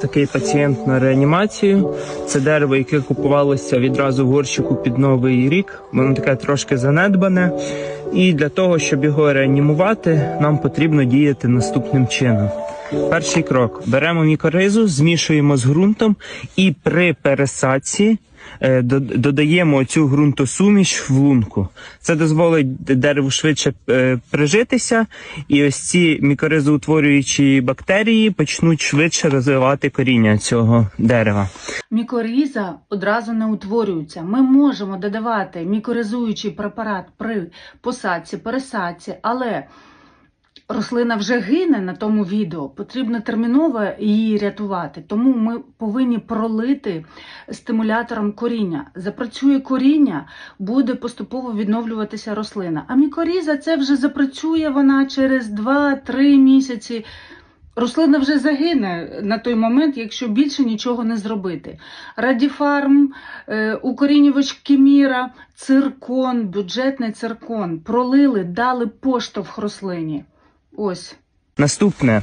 Такий пацієнт на реанімацію. Це дерево, яке купувалося відразу в горщику під новий рік. Воно таке трошки занедбане. І для того, щоб його реанімувати, нам потрібно діяти наступним чином. Перший крок: беремо мікоризу, змішуємо з ґрунтом і при пересадці додаємо цю ґрунтосуміш в лунку. Це дозволить дереву швидше е, прижитися, і ось ці мікоризоутворюючі бактерії почнуть швидше розвивати коріння цього дерева. Мікоріза одразу не утворюється. Ми можемо додавати мікоризуючий препарат при посадці, пересадці, але рослина вже гине на тому відео. Потрібно терміново її рятувати. Тому ми повинні пролити стимулятором коріння. Запрацює коріння, буде поступово відновлюватися рослина. А мікоріза це вже запрацює вона через 2-3 місяці. Рослина вже загине на той момент, якщо більше нічого не зробити. Радіфарм, е, укорінювач кіміра, циркон, бюджетний циркон пролили, дали поштовх рослині. Ось. Наступне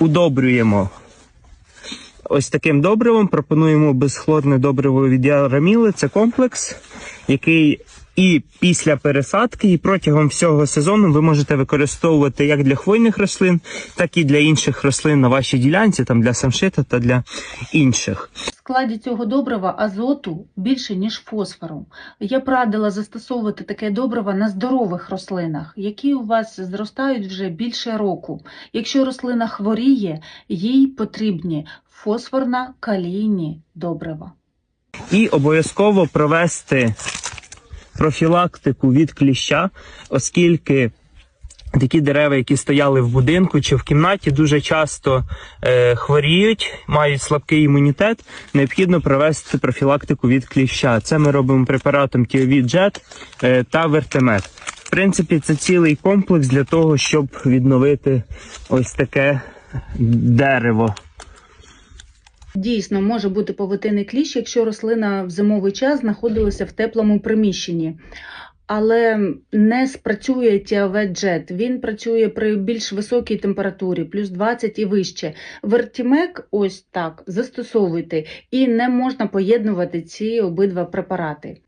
удобрюємо. Ось таким добривом пропонуємо безхлорне добриво від Яраміли. Це комплекс, який і після пересадки, і протягом всього сезону ви можете використовувати як для хвойних рослин, так і для інших рослин на вашій ділянці, там для самшита та для інших. В складі цього добрива азоту більше, ніж фосфору. Я б радила застосовувати таке добриво на здорових рослинах, які у вас зростають вже більше року. Якщо рослина хворіє, їй потрібні фосфорно-калійні добрива. І обов'язково провести профілактику від кліща, оскільки такі дерева, які стояли в будинку чи в кімнаті, дуже часто е, хворіють, мають слабкий імунітет. Необхідно провести профілактику від кліща. Це ми робимо препаратом Тіовід е, та Вертемет. В принципі, це цілий комплекс для того, щоб відновити ось таке дерево. Дійсно, може бути повитинний кліщ, якщо рослина в зимовий час знаходилася в теплому приміщенні. Але не спрацює тіавет-джет. Він працює при більш високій температурі, плюс 20 і вище. Вертімек, ось так, застосовуйте. І не можна поєднувати ці обидва препарати.